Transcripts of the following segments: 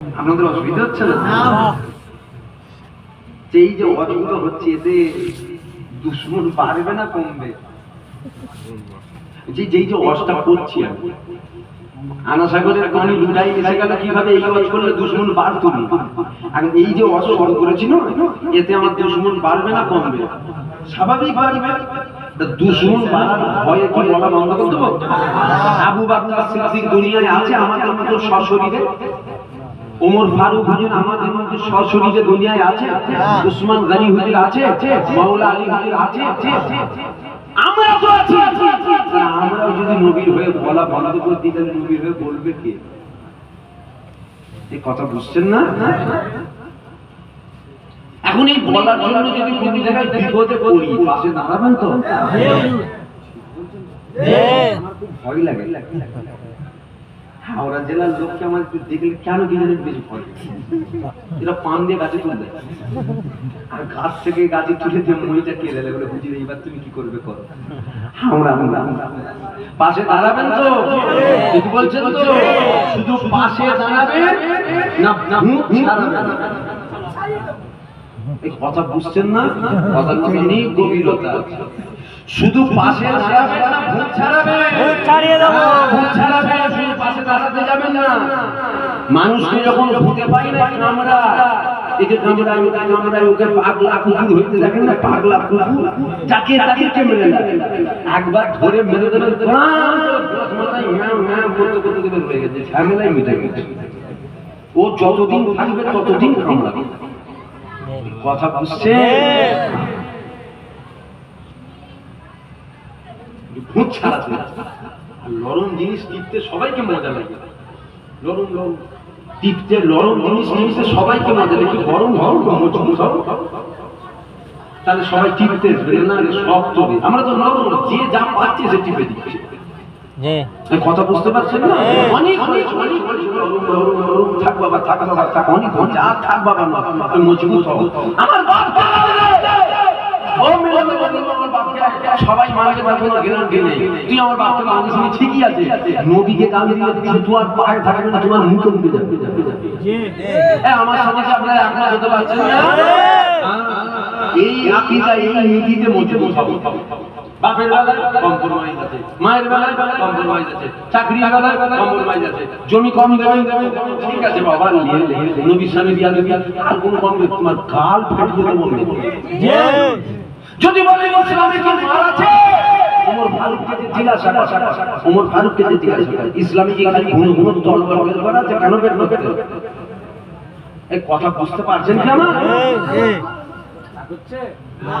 আপনাদের অসুবিধা হচ্ছে না? এই যে হচ্ছে এতে দুশ্মন বাড়বে না কমবে? যে যেই যে অসটা করছি আমি আনাসাগরের লুটাই এসে গেল কীভাবে এই অস করলে দুশ্মন বাড়তো না আর এই যে অস শুরু করেছি না এতে আমার দুশ্মন বাড়বে না কমবে? স্বাভাবিক বাড়বে দুশ্মন বাড়ার ভয়ে কি বলা বন্ধ করতে আবু সিদ্দিক দুনিয়ায় আছে আমাদের মতো সশরীরে? ওমর ফারুক হুজুর আমাদের মধ্যে সশরীরে দুনিয়ায় আছে উসমান গনি হুজুর আছে মাওলা আলী হুজুর আছে। আমরা তো আছি। আমরাও যদি নবীর হয়ে বলা বন্ধ করে দিই তাহলে নবীর হয়ে বলবে কে? এই কথা বুঝছেন না? এখন এই বলার জন্য যদি কোন জায়গায় বিপদে পড়ি পাশে দাঁড়াবেন তো? আমার খুব ভয় লাগে। হাওড়া জেলার লোককে আমার একটু দেখলে কেন কি জানেন বেশি ভয় এরা পান দিয়ে গাছে তুলবে আর গাছ থেকে গাছে তুলে দিয়ে মইটা কেড়ে বলে বুঝি এইবার তুমি কি করবে করো? হাওড়া হাওড়া পাশে দাঁড়াবেন তো? ঠিক বলছেন তো? শুধু পাশে দাঁড়াবেন? না না এই কথা বুঝছেন না? কথার মধ্যে নেই গভীরতা। শুধু পাশে দাঁড়াবেন না ভূত ছাড়াবেন। ভূত ছাড়িয়ে দেবো। ভূত ছাড়াবেন পাশে দাঁড়াতে যাবেন না। মানুষকে যখন ভূতে পাই না কামড়া এই কামড়ায় ওকে কামড়ায় ওকে পাগলা কুকুর হইতে দেখেন না পাগলা কুকুর। যাকে তাকে কে মেরে একবার ধরে মেরে দেবে মাথায় ম্যাও ম্যাও করতে করতে দেবে হয়ে গেছে ঝামেলাই মিটে গেছে ও যতদিন থাকবে ততদিন কামড়াবে কথা বুঝছে ভূত ছাড়াতে আর নরম জিনিস টিপতে সবাইকে মজা লাগে। নরম নরম। টিপতে নরম জিনিস জিনিসে সবাইকে মজা লাগে। গরম মজবুত তাহলে সবাই টিপতে না শক্ত আমরা তো নরম যে যা পাচ্ছে সে টিপে দিচ্ছে। কথা বুঝতে পারছেন না? হ্যাঁ। অনেক থাক বাবা থাক বাবা থাক। অনেক অনেক যা থাক বাবা মজবুত হও। আমার বাপ মেরে মেরে মেরে সবাই মারাকে মারবে না গেলাম গেলে তুই আমার বাপকে মারিস নি ঠিকই আছে। নবীকে গালি দিলে দিলে তোমার পায়ে থাকবে না তোমার মুখে মুখে যাবে আমার কি আপনারা একমত হতে পারছেন না? এই আকিদা এই নীতিতে মজবুত হব। বাপের বেলায় কম্প্রোমাইজ আছে মায়ের বেলায় কম্প্রোমাইজ আছে চাকরি বেলায় কম্প্রোমাইজ আছে জমি কম দেবে। ঠিক আছে বাবা নিয়ে নে। নবীর স্বামী দিবি। আর কোন কম তোমার গাল ফেটে যেতে বলবে জি। যদি বলে ইসলামে কি মার আছে ওমর ফারুককে যে জিজ্ঞাসা করা, ওমর ফারুককে যে জিজ্ঞাসা করা, ইসলামে কি খালি ঘুনো ঘুনো তলবার বের করা আছে কেন বের করতে এই কথা বুঝতে পারছেন কি আমার? হচ্ছে? না।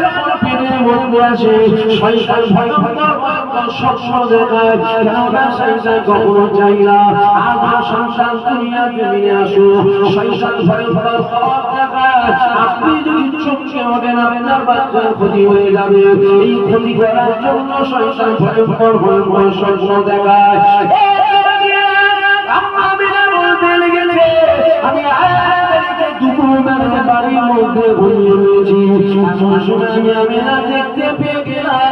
মধ্যে আসে শৈশব ভয়ঙ্কর স্বপ্ন দেখায় কেননা শৈশব কখনো চাই না? আমার সংসার দুনিয়াতে নিয়ে আসো। শৈশব ভয়ঙ্কর খবর দেখায় আপনি যদি চুপকে হবেন আপনার বাচ্চার ক্ষতি যাবে, এই ক্ষতি করার জন্য শৈশব ভয়ঙ্কর ভয়ঙ্কর স্বপ্ন দেখায় আমি বাড়ির মধ্যে ঘুমিয়ে এমন সময় আমি না দেখতে পেয়ে গেলাম।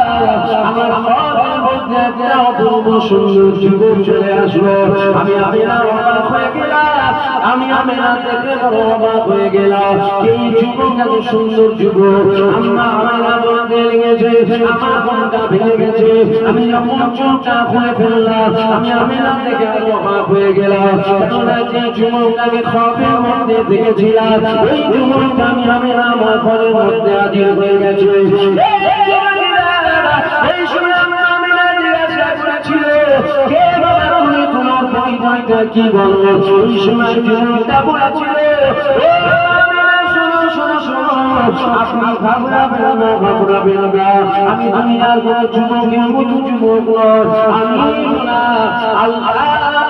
আমি না দেখেছিলাম মধ্যে হাজির হয়ে গেছে এই সময় আমরা কে তোমার পরিচয়টা কি বলল ওই সময় যুবকটা বলেছিল "ও আমিনা, শোনো শোনো শোনো আপনি ঘাবড়াবেন না ঘাবড়াবেন না আমি দুনিয়ার যুবক আমি না আল্লাহর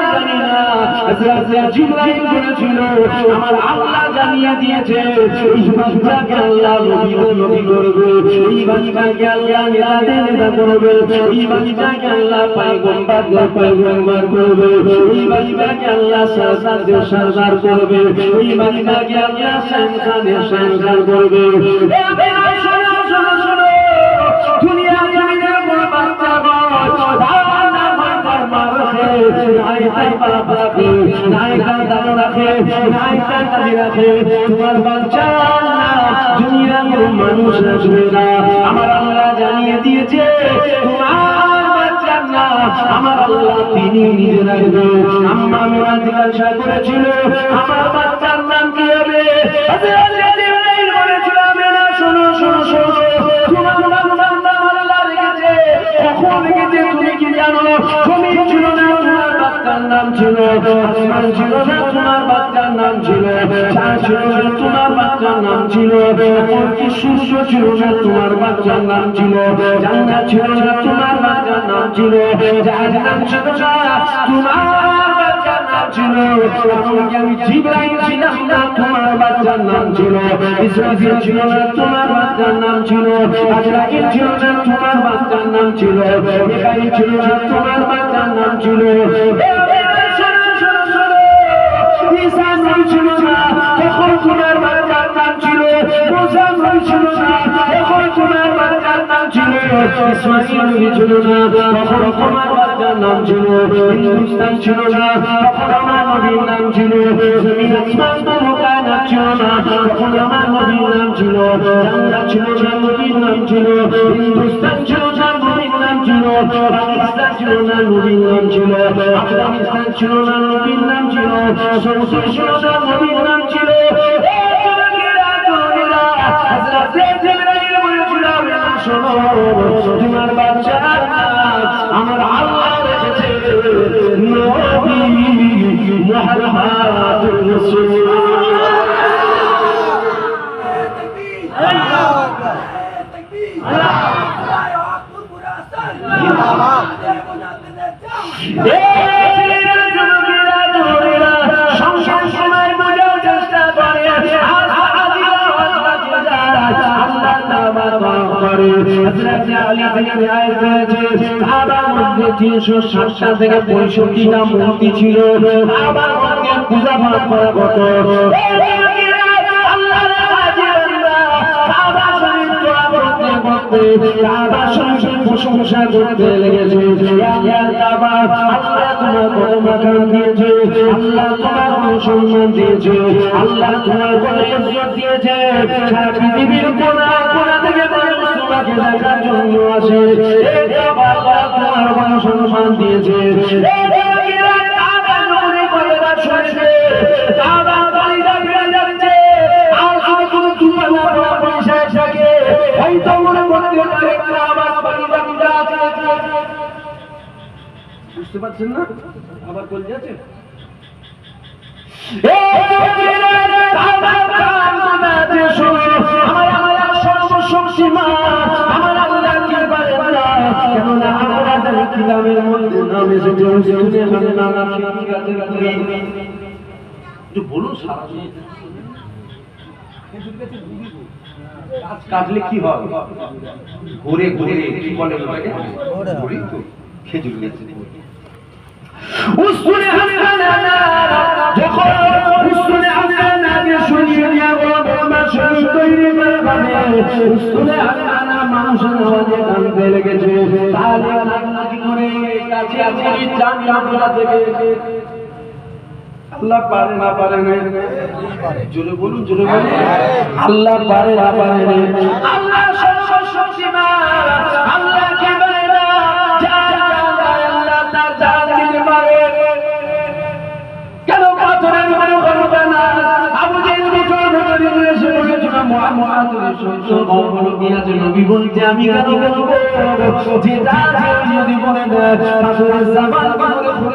জিবরাইল বলেছিল, আমার আল্লাহ জানিয়ে দিয়েছে এই বাচ্চাকে আল্লাহ নবী নবী করবে এই বাচ্চাকে আল্লাহ নেতাদের নেতা করবে এই বাচ্চাকে আল্লাহ পয়গম্বর দের করবে এই বাচ্চাকে আল্লাহ সরদার সরদার করবে এই বাচ্চাকে আল্লাহ শানখান দের করবে। দুনিয়া জমিনের বাচ্চা মারছে নাই তাই বাবা রাখে রাখে তোমার বাচ্চা দুনিয়ার মানুষ আসবে না আমার আল্লাহ জানিয়ে দিয়েছে আমার আল্লাহ তিনি নিজে রাখবে। আম্মা আমি জিজ্ঞাসা করেছিল, আমার নাম ছিল? আসমান ছিল তোমার বাচ্চার নাম ছিল। ছিল তোমার বাচ্চার নাম ছিল। এমনকি ছিল না তোমার বাচ্চার নাম ছিল। জান্নাত ছিল না, তোমার বাচ্চার নাম ছিল। তোমার তোমার বাচ্চার নাম ছিল। তোমার বাচ্চার নাম ছিল। নবী ছিল না, তখন তোমার বাচ্চার নাম ছিল মুসা নবী না, তখন তোমার বাচ্চার নাম ছিল ইসমাঈল নবী না, তখন তোমার বাচ্চার নাম ছিল, হিন্দুস্তান ছিল না, তখন আমার নবীর নাম ছিল, জমিন আসমান কায়নাত ছিল না, তখন আমার নবীর নাম ছিল জান্নাত ছিল না, নবীর নাম ছিল, হিন্দুস্তান ছিল না ছিল পাকিস্তান ছিল না নবীর নাম ছিল আফগানিস্তান ছিল না নবীর নাম ছিল সৌদি ছিল না নবীর নাম ছিল। এ যুবকেরা, তরুণীরা, হযরত জিবরাইল বলেছিল, "আমি না শোনো, তোমার বাচ্চা আমার আল্লাহ রেখেছে। নবী মুহাম্মদ আজিরা আল্লাহ তাবার করে হযরত আলী থেকে ন্যায় হয়েছে কাবার মধ্যে 360 থেকে 65 টা মূর্তি ছিল। কাবার পূজা করা হতো করতে কাবা শরীফের প্রশংসা করতে লেগেছে ইয়া কাবা আল্লাহ তোমার কত মাকাম দিয়েছে আল্লাহ তোমার কত সম্মান দিয়েছে আল্লাহ তোমার কত ইজ্জত দিয়েছে সারা পৃথিবীর কোনা কোনা থেকে মানুষ তোমাকে দেখার জন্য আসে এ কাবা আল্লাহ তোমার কত সম্মান দিয়েছে এ বুঝতে পারছেন না? আবার বল যাচ্ছে বলুন সারা কাটলে কি হবে ঘুরে ঘুরে কি বলে তো খেজুর গেছে হাসানা যখন হাসানা মানুষের করে হাসানা লেগেছে। তাহলে করে কাছে আছে জান থেকে আল্লাহ পারে না পারে না জোরে বলুন জোরে বলুন। আল্লাহ পারে না পারে না আল্লাহ সর্বশক্তিমান আল্লাহ কে পারে না? যার আল্লাহ তার জান দিতে পারে। কেন পাথরের উপরে করবে না? আবু জেহেল ভিতর ভিতরে এসে বলেছিল মুহাম্মদ রাসূলুল্লাহ বলেছে নবী বলতে আমি কেন বলব? যে যা যদি বলে জামান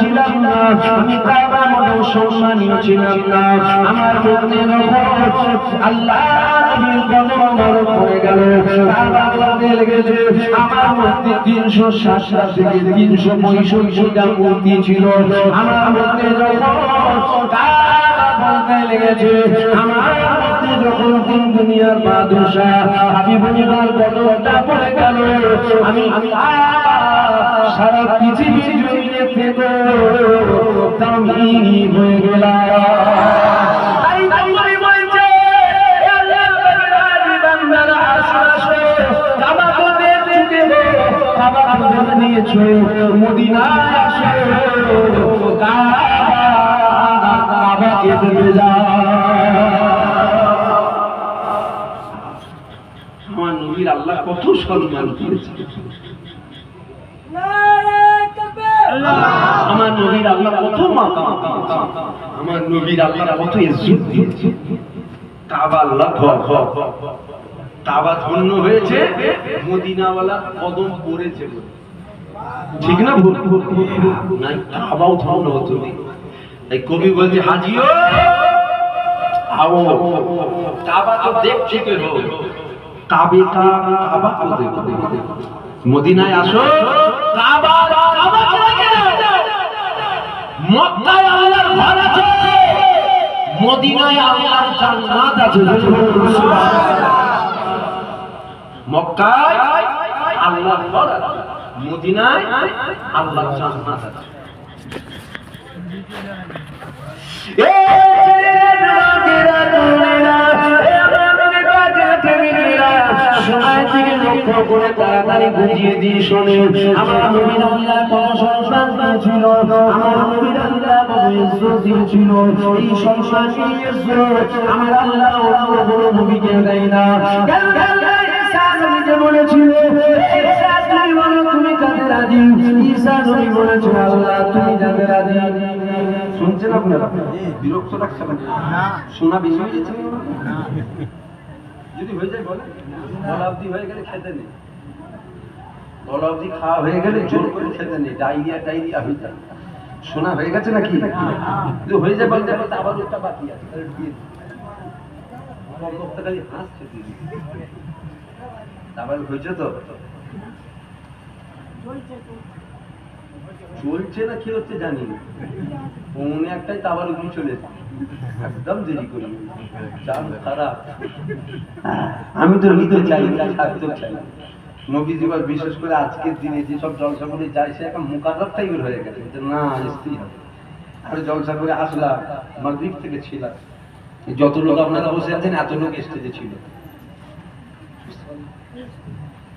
ছিলাম না, কাবা মোটেও সম্মানীয় ছিলাম না। আমার মধ্যে আল্লাহ আমার তিনশো তিনশো পঁয়ষট্টিটা মূর্তি ছিল। আমার যখন লেগেছে আমার যখন দুনিয়ার বাদশা আমি বলিবার কতটা পড়ে গেল আমি আমি সারা পৃথিবীর জমিনে থেকে দামি হয়ে গেলাম। নিয়েছো মদিনায় আসো কাবাকে আমার নবীর আল্লাহ কত সম্মান দিয়েছে আমার নবীর আল্লাহ আমার নবীর আল্লাহ কত কাবা আল্লাহ কাবা ধন্য হয়েছে, মদিনাওয়ালা কদম পড়েছে ঠিক না ভুল? নাই, কাবাও ধন্য হতো এই কবি বলছে হাজিও কাবা তো কাবে কাবা মদিনায় আসো। মক্কায় আল্লাহর ঘর আছে। মদিনায় আল্লাহর জান্নাত আছে। মক্কায় আল্লাহর ঘর আছে। মদিনায় আল্লাহর লক্ষ্য করে তাড়াতাড়ি বুঝিয়ে দিয়ে শোনে। আমার নবীর আল্লাহ কত সংসার দিয়েছিল। আমার নবীর আল্লাহ কত ইজ্জত দিয়েছিল। এই সংসার এই ইজ্জত আমার আল্লাহ অন্য কোনো নবীকে দেয় না। কেন কেন বলেছিল? তুমি কাদের রাজি ঈসা নবী বলেছিল আল্লাহ তুমি যাদের রাজি শুনছেন আপনারা? বিরক্ত লাগছে না? শোনা যাচ্ছে? যদি হয়ে যায় বলে বলা অবধি হয়ে গেলে খেতে নেই। বলা অবধি খাওয়া হয়ে গেলে জোর করে খেতে নেই। ডাইরিয়া ডাইরিয়া হয়ে যায়। শোনা হয়ে গেছে নাকি? যদি হয়ে যায় বলতে বলতে আবার একটা বাকি আছে। তাহলে দিয়ে দিই। খালি হাসছে দিদি আবার হয়েছে তো। চলছে না কি হচ্ছে জানি না। পৌনে একটাই তাবার উপরে চলে একদম দেরি করি। চাল খারাপ। আমি তো নিতে চাই না থাকতে চাই নবী জীবন বিশেষ করে আজকের দিনে যেসব জলসা করে যায় সে একটা মোকাররব টাইপের হয়ে গেছে। যে না আসতেই হবে আর জলসা করে আসলাম মাগরিব থেকে ছিলাম। যত লোক আপনারা বসে আছেন এত লোক স্টেজে ছিল।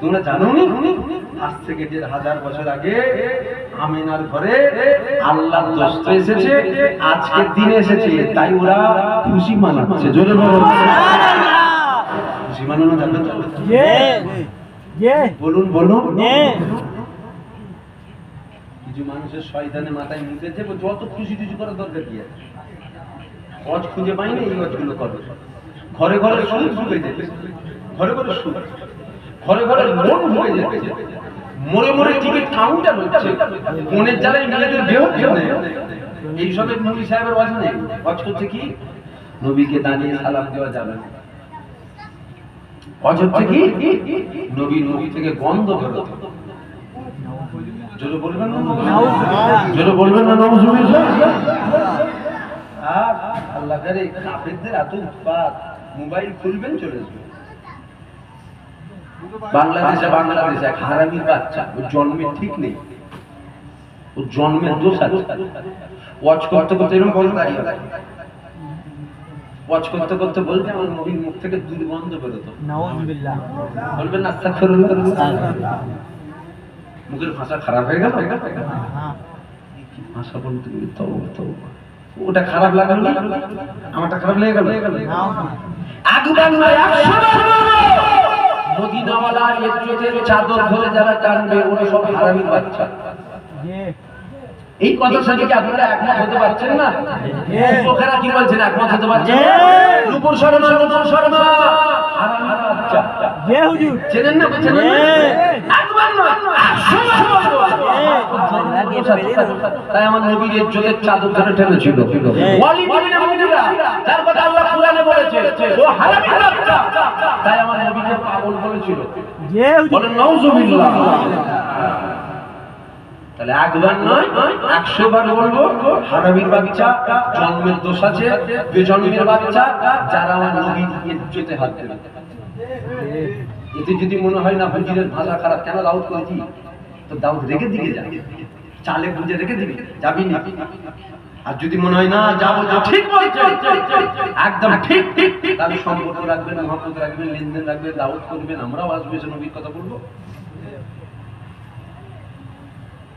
তোমরা জানো আজ থেকে দেড় হাজার বছর আগে আমিনার ঘরে আল্লাহ এসেছে আজকের দিনে এসেছে তাই ওরা খুশি মানাচ্ছে। জোরে খুশি মানানো যাবে বলুন বলুন। কিছু মানুষের শয়তানে মাথায় বলছে, অত খুশি টুসি করার দরকার কি আছে? খুঁজে পাই না এই অজগুলো করে ঘরে ঘরে যেতে ঘরে ঘরে সুদ ঘরে ঘরে লোন ঢুকে যেতে মরে মরে টিকিট কাউন্টার হচ্ছে ফোনের জ্বালায় বিয়ে হচ্ছে এইসবের নবী সাহেবের ওয়াজ নেই। ওয়াজ করছে কি? নবীকে দাঁড়িয়ে সালাম দেওয়া যাবে না। হচ্ছে কি? নবী নবী থেকে গন্ধ বেরোতো জোরে বলবেন না জোরে বলবেন না নবজুবিল্লাহ আর আল্লাহ করে কাফেরদের এত উৎপাত। মোবাইল খুলবেন চলে আসবে বাংলাদেশে বাংলাদেশে এক হারামির বাচ্চা ওর জন্মের ঠিক নেই। ওর জন্মের দোষ আছে। ওয়াচ করতে করতে এরকম বলে দাঁড়িয়ে ওয়াচ করতে করতে বলতে আমার নবীর মুখ থেকে দুর্গন্ধ বেরোতো। বলবেন না মুখের ভাষা খারাপ হয়ে গেল? ভাষা বলতে ওটা খারাপ লাগল আমারটা খারাপ লেগে গেল? নয় একশো মদিনাওয়ালার ইজ্জতের চাদর ধরে যারা টানবে ওরা সব হারামির বাচ্চা। এই কথার সাথে কি আপনারা একমত হতে পারছেন না? লোকেরা কি বলছেন একমত হতে পারছেন। রূপুর শর্মা রূপুর শর্মা। চেনেন না চেনেন না? জি। একবার নয় একশো বার বলব। তাই আমার নবীর ইজ্জতের চাদর ধরে টেনেছিল ওয়ালিদ ইবনে মুগিরা যার কথা আল্লাহ কোরআনে বলেছে ও হারামির বাচ্চা তাই আমার নবীকে পাগল বলেছিল জি বলেন নাউজুবিল্লাহ তাহলে একবার নয় একশো বার বলব হারামির বাচ্চা জন্মের দোষ আছে বেজন্মের বাচ্চা যারা আমার নবীর ইজ্জতে হাত দেবে এতে যদি মনে হয় না হুজুরের ভাষা খারাপ কেন দাউদ করেছি? তো দাউদ রেখে দিকে যা। চালে বুঝে রেখে দিবি যাবি না। আর যদি মনে হয় না যাব ঠিক একদম ঠিক। ঠিক ঠিক তাহলে সম্পর্ক রাখবেন মহব্বত রাখবেন লেনদেন রাখবেন দাউদ করবেন আমরাও আসব এসে নবীর কথা বলব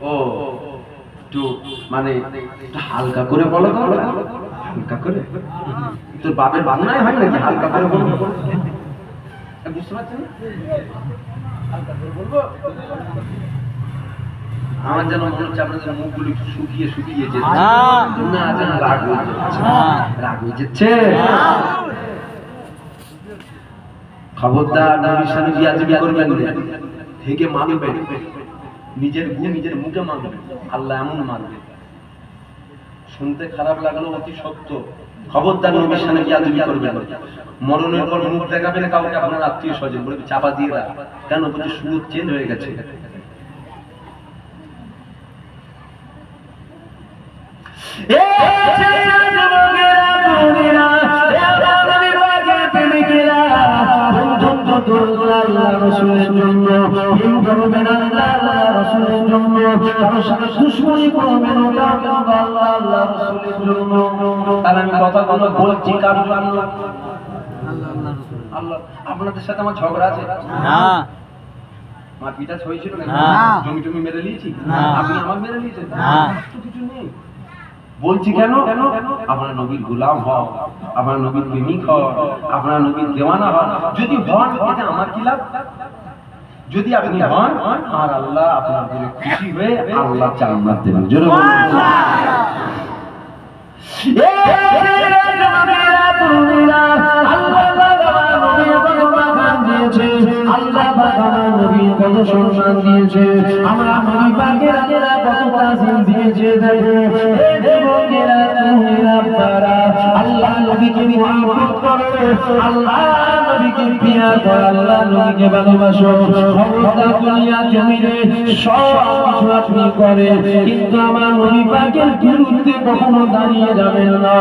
ও একটু মানে হালকা করে বলো তো। হালকা করে? তোর বাপের বাংলায় হয় নাকি হালকা করে বলব বুঝতে পারছেন? আমার যেন মনে হচ্ছে আপনাদের মুখগুলো একটু শুকিয়ে শুকিয়ে যেতে। না। যেন রাগ হয়ে যাচ্ছে। রাগ হয়ে যাচ্ছে। খবরদার নবীর সামনে বিয়াদবি করবেন? থেকে মানবেন। নিজের গু নিজের মুখে মানবেন। আল্লাহ এমন মানবে শুনতে খারাপ লাগল অতি সত্য। খবরদার নবীর সামনে বিয়াদবি করবেন না। মরণের পর মুখ দেখাবেন কাউকে আপনার আত্মীয় স্বজন বলে চাপা দিয়ে রাখ কেন বলছে সুর চেঞ্জ হয়ে গেছে তাহলে আমি কথাগুলো বলছি কারণ আল্লাহ আল্লাহ আপনাদের সাথে আমার ঝগড়া আছে? না। হয়েছিল। জমি টমি মেরে নিয়েছি? আপনি আমার মেরে নিয়েছেন? না। কিছু নেই। বলছি কেন? কেন আপনার নবীর গোলাম হও আপনার নবীর প্রেমিক হও আপনার নবীর দেওয়ানা হন যদি হন এটা আমার কি লাভ? যদি আপনি হন আর আল্লাহ আপনার উপরে খুশি হয়ে আল্লাহ জান্নাত দেবেন জোরে বলুন সম্মান দিয়েছে। আমরা নবী পাকের আগেরা কত তাজিম দিয়েছে। দেখো, হে দেবগেরা তুমিরা পারা আল্লাহ নবীকে মহব্বত করো। আল্লাহ নবীকে পিয়ার করো। আল্লাহ নবীকে ভালোবাসো। ক্ষমতা দুনিয়া জমিনে সব কিছু আপনি করে কিন্তু আমার নবী পাকের বিরুদ্ধে কখনো দাঁড়িয়ে যাবেন না।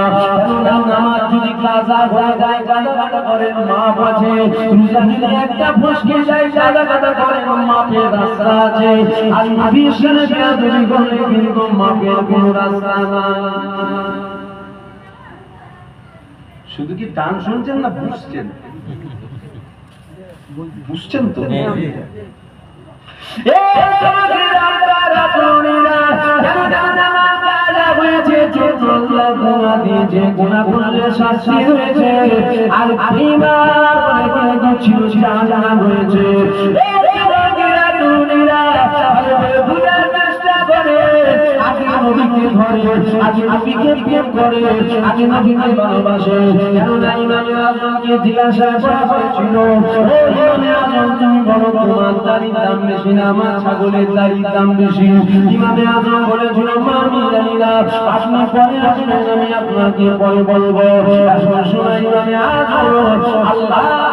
আমার যদি কাজা হয়ে যায় কাদা করেন মা আছে। রোজা একটা ফসকে যায় কাদা কাটা করেন মাপের রাস্তা আছে। আর নবীর সাথে বেয়াদবি করলে কিন্তু মাপের কোনো রাস্তা নাই। শুধু কি গান শুনছেন না বুঝছেন? বুঝছেন তো? এ তোমাদের আল্লাহরা তরুণীরা, কেন হয়েছে, চোখ আল্লাহ গুনাহ দিয়েছে, গুনাহ করলে শাস্তি হয়েছে, আর হয়ে গেছিল, জানা হয়েছে। নবীকে ধরে, আজ নবীকে প্রেম করে, আজ নবীকে ভালোবাসে। কেননা ইমামে আজমকে জিজ্ঞাসা করা হয়েছিল, ও ইমামে আজম তুমি বলো তোমার দাড়ির দাম বেশি না, আমার ছাগলের দাড়ির দাম বেশি? ইমামে আজম বলেছিল, মা, আমি জানি না। আপনি পরে আসবেন, আমি আপনাকে পরে বলব। সময় ইমামে আজম আল্লাহ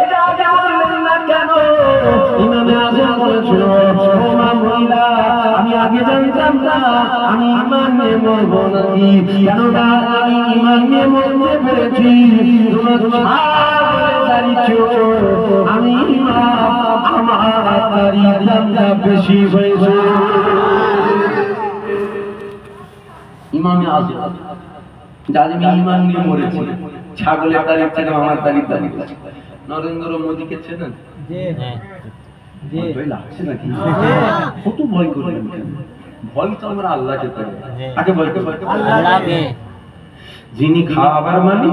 এটা আগে বললেন না কেন?" ইমামে আজম বলেছিল, "ও মা মহিলা, আমি আগে জানতাম না আমি ইমান নিয়ে মরবো নাকি? কেননা আমি ইমান নিয়ে মরতে পেরেছি। আমি আমার দামটা বেশি হয়েছে। ইমামে যাদের ইমান নিয়ে মরেছে ছাগলের তারিখ থেকে আমার তারিখ তারিখ নরেন্দ্র মোদীকে চেনেন? যে যে ভয় লাগছে নাকি? কত ভয় করলেন কেন? ভয় তো আমরা আল্লাহকে আগে আল্লাহকে যিনি খাওয়াবার মালিক।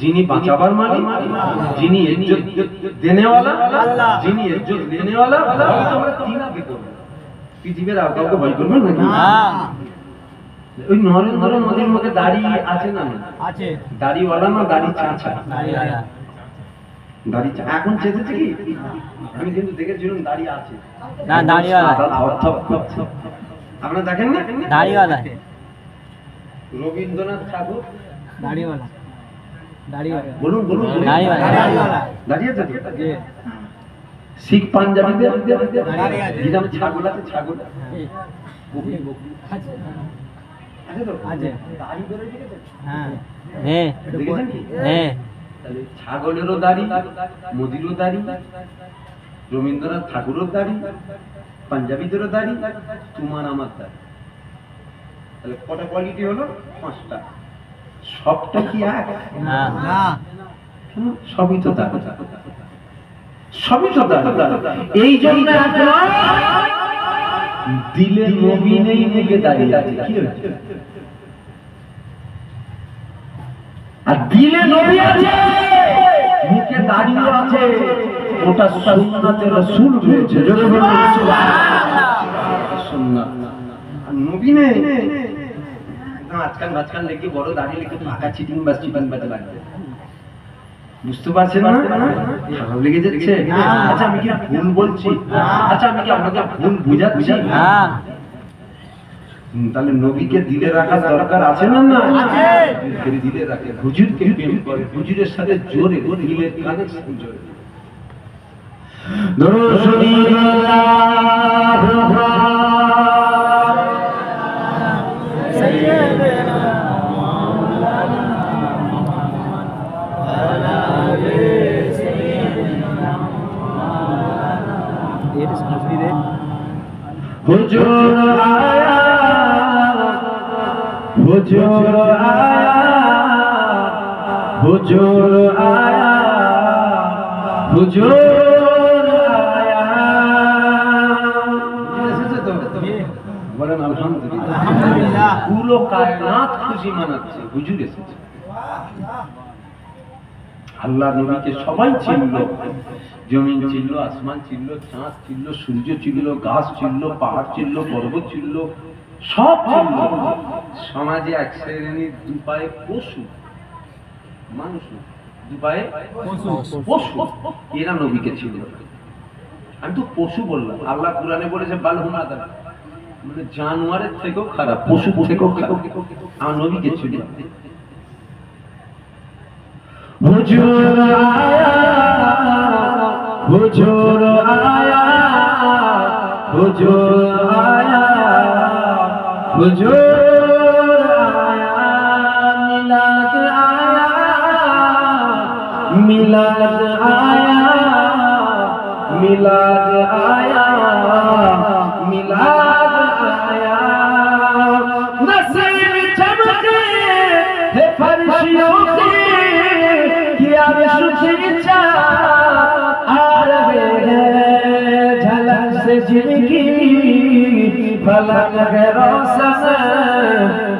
যিনি বাঁচাবার মালিক যিনি ইজ্জত দেনেওয়ালা আল্লাহ। যিনি ইজ্জত দেনেওয়ালা ভয় তো আমরা তিনাকে করব। পৃথিবীর আর কাউকে ভয় করবেন নাকি? হ্যাঁ ওই নরেন্দ্র মোদীর মধ্যে দাড়ি আছে না? আছে। দাড়িওয়ালা না দাড়ি চাঁচা? দাঁড়িয়ে দাড়ি এখন চেঁচেছে কি? আমি কিন্তু দেখেছিলাম দাড়ি আছে। না, দাড়িওয়ালা। সাদা আপনারা দেখেন না? দাড়িওয়ালা রবীন্দ্রনাথ ঠাকুর। দাড়িওয়ালা দাড়িওয়ালা বলুন বলুন বলুন। দাড়িওয়ালা। দাঁড়িয়ে আছে শিখ পাঞ্জাবিদের দাঁড়িয়ে ছাগল আছে ছাগল। আছে তো? আছে। দাড়ি দেখেছেন? হ্যাঁ। হ্যাঁ। হ্যাঁ ছাগলেরও দাড়ি মোদিরও দাড়ি রবীন্দ্রনাথ ঠাকুরের দাড়ি পাঞ্জাবিদেরও দাড়ি তোমার আমার দাড়ি। তাহলে কটা কোয়ালিটি হলো? পাঁচটা। সবটা কি এক? না। না। সবই তো দাড়ি। সবই তো দাড়ি। এই জন্য দিলে নবী নেই মুখে দাঁড়িয়ে আছে। কি হয়েছে? আর দিলে নবী আছে মুখে দাঁড়িয়ে আছে ওটা সুন্নাতে রাসূল রয়েছে জোরে বলুন সুবহানাল্লাহ। সুন্নাত আর নবী নেই আজকাল মাঝখান বড় দাঁড়িয়ে পাকা চিটিং বাস চিটিং বাজে লাগবে। বুঝতে পারছেন না? খারাপ লেগে যাচ্ছে? আচ্ছা আমি কি ভুল বলছি? আচ্ছা আমি কি আপনাকে ভুল বুঝাচ্ছি? তাহলে নবীকে দিলে রাখার দরকার আছে না না দিলে রাখে। হুজুরকে প্রেম করে? হুজুরের সাথে জোরে দিলে কানেকশন জোরে? হুজুর হুজুর হুজুর খুশি মানাচ্ছে এসেছে। আল্লাহ নবীকে সবাই চিনল। জমিন চিনল, আসমান চিনল, চাঁদ চিনল, সূর্য চিনল, গাছ চিনল, পাহাড় চিনল, পর্বত চিনল, সব চিনল। সমাজে এক শ্রেণির দু পায়ে পশু মানুষ না, দু পায়ে পশু। এরা নবীকে ছিল আমি তো পশু বললাম আল্লাহ কোরআনে বলেছে বাল হুমাদা মানে জানোয়ারের থেকেও খারাপ পশু থেকেও খারাপ। আমার নবীকে ছিল হুজুর আয়া হুজুর আয়া হুজুর আয়া হুজুর মিলাদ আয়া মিলাদ আয়া মিলাদ আয়া। নসিব চমকে হে ফরশিও কে কি আরশ চিচা আর রে ঝলক সে জিলকি ফলক হে রসস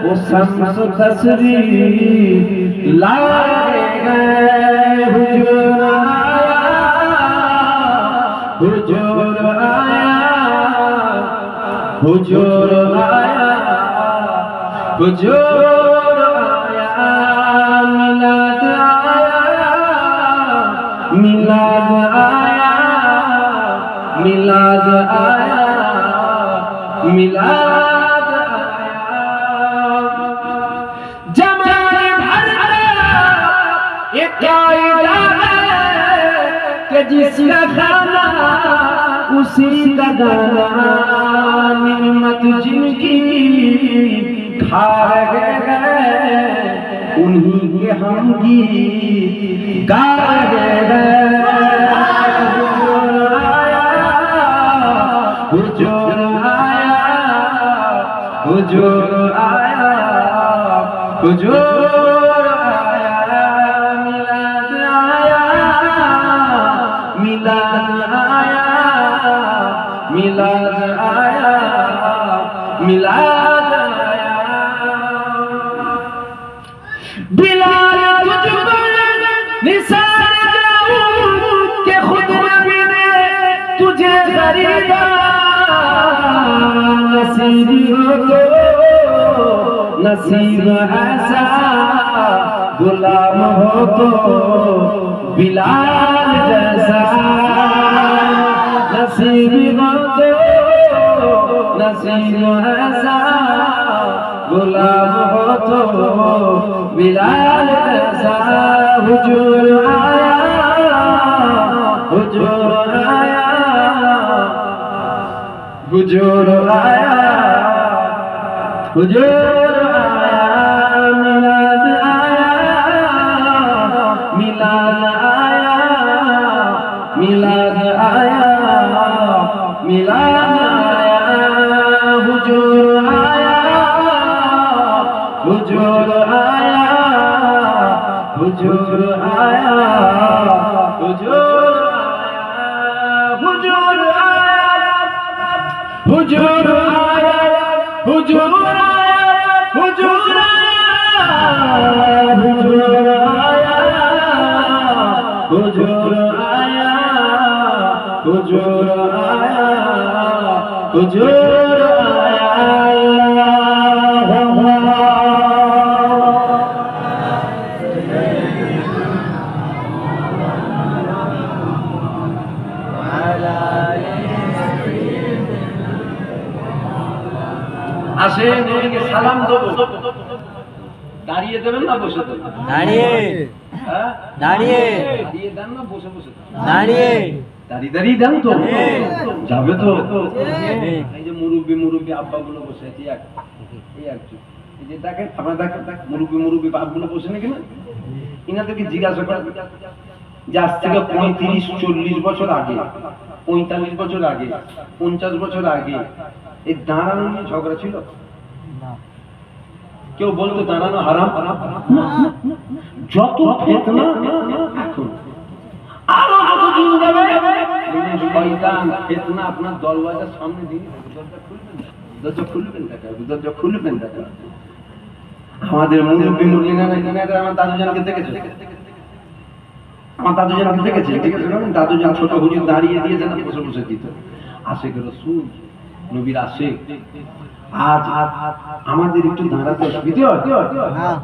ও সমস তসরি লাগে হুজুর আয়া হুজুর আয়া হুজুর আয়া হুজুর আয়া মিলাদ আয়া মিলাদ মিলাদ আয়া মিলাদ जिसका खाना उसी का दाना निमत जिनकी खा रहे उन्हीं के हम गीत गा रहे नसीब हो तो नसीब ऐसा गुलाम हो तो बिलाल जैसा नसीब हो तो नसीब ऐसा गुलाम हो तो बिलाल जैसा हुजूर आया हुजूर आया हुजूर आया हुजूर de ouro. দেবেন না বসে দাঁড়িয়ে। হ্যাঁ? দাঁড়িয়ে। দিয়ে দেন না বসে বসে দাঁড়িয়ে। দাঁড়িয়ে দাঁড়িয়ে দেন তো। যাবে তো। এই যে মুরব্বী মুরব্বী আব্বা বসে আছে এক এই একজন। এই যে দেখেন আপনারা দেখেন মুরব্বী মুরব্বী বাপ বসে নাকি না? ইনাদেরকে জিজ্ঞাসা করা যে আজ থেকে পঁয়ত্রিশ চল্লিশ বছর আগে পঁয়তাল্লিশ বছর আগে পঞ্চাশ বছর আগে এই দাঁড়ানো নিয়ে ঝগড়া ছিল? কেউ বলতো দাঁড়ানো হারাম? যত ফেতনা এখন। আরও যত দিন যাবে। শয়তান ফেতনা আপনার দরওয়াজার সামনে দিন দরজা খুলবেন দেখা দরজা খুলবেন দেখা আমাদের মুরব্বী এখানে আমার দাদু জানকে দেখেছে? আমার দাদু জানকে দেখেছে ঠিক আছে দাদু জান ছোট হুজুর দাঁড়িয়ে দিয়ে যেন বসে বসে দিত। গেল সুর নবীর আসে আজ আমাদের একটু দাঁড়াতে অসুবিধে হয়? হ্যাঁ।